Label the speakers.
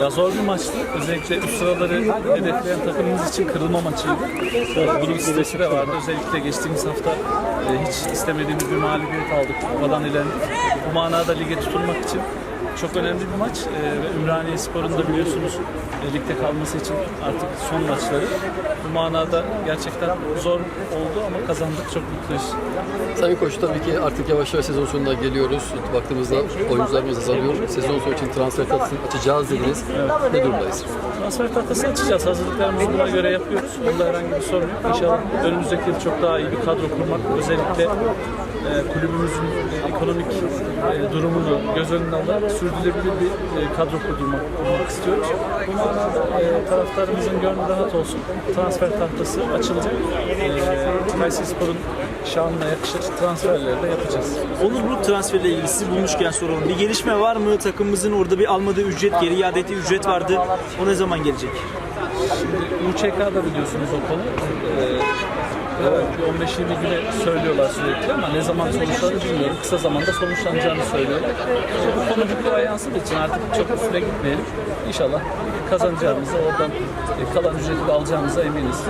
Speaker 1: Ya zor bir maçtı. Özellikle üst sıraları hedefleyen takımımız için kırılma maçıydı. Bunun stresi de vardı. Özellikle geçtiğimiz hafta e, hiç istemediğimiz bir mağlubiyet aldık. Kupadan elendik. Bu manada lige tutunmak için çok önemli bir maç E, ve Ümraniye Spor'un da biliyorsunuz e, ligde kalması için artık son maçları. Bu manada gerçekten zor oldu ama kazandık. Çok mutluyuz.
Speaker 2: Sayın Koç tabii ki artık yavaş yavaş sezon sonuna geliyoruz. Baktığımızda oyuncularımız azalıyor. Sezon sonu için transfer tatlısını açacağız dediniz. Ne durumdayız?
Speaker 1: Transfer tahtası açacağız. Hazırlıklarımızı buna göre yapıyoruz. Bunda herhangi bir sorun yok. İnşallah önümüzdeki yıl çok daha iyi bir kadro kurmak, özellikle e, kulübümüzün e, ekonomik e, durumunu göz önüne alarak sürdürülebilir bir e, kadro kurdurmak, kurmak istiyoruz. Bu manada e, taraftarımızın gönlü rahat olsun. Transfer tahtası açılacak. E, Kayseri Spor'un şanına yakışır transferleri de yapacağız.
Speaker 3: Onur Bulut transferiyle ilgili sizi bulmuşken soralım. Bir gelişme var mı? Takımımızın orada bir almadığı ücret, geri iade ettiği ücret vardı. O ne zaman gelecek?
Speaker 1: Şimdi UÇK'da biliyorsunuz o konu. Bir 15-20 güne söylüyorlar sürekli ama ne zaman sonuçlanır bilmiyorum. Kısa zamanda sonuçlanacağını söylüyorlar. Bu konu hukuka yansıdığı için artık çok üstüne gitmeyelim. İnşallah kazanacağımızı, oradan e, kalan ücreti alacağımıza eminiz.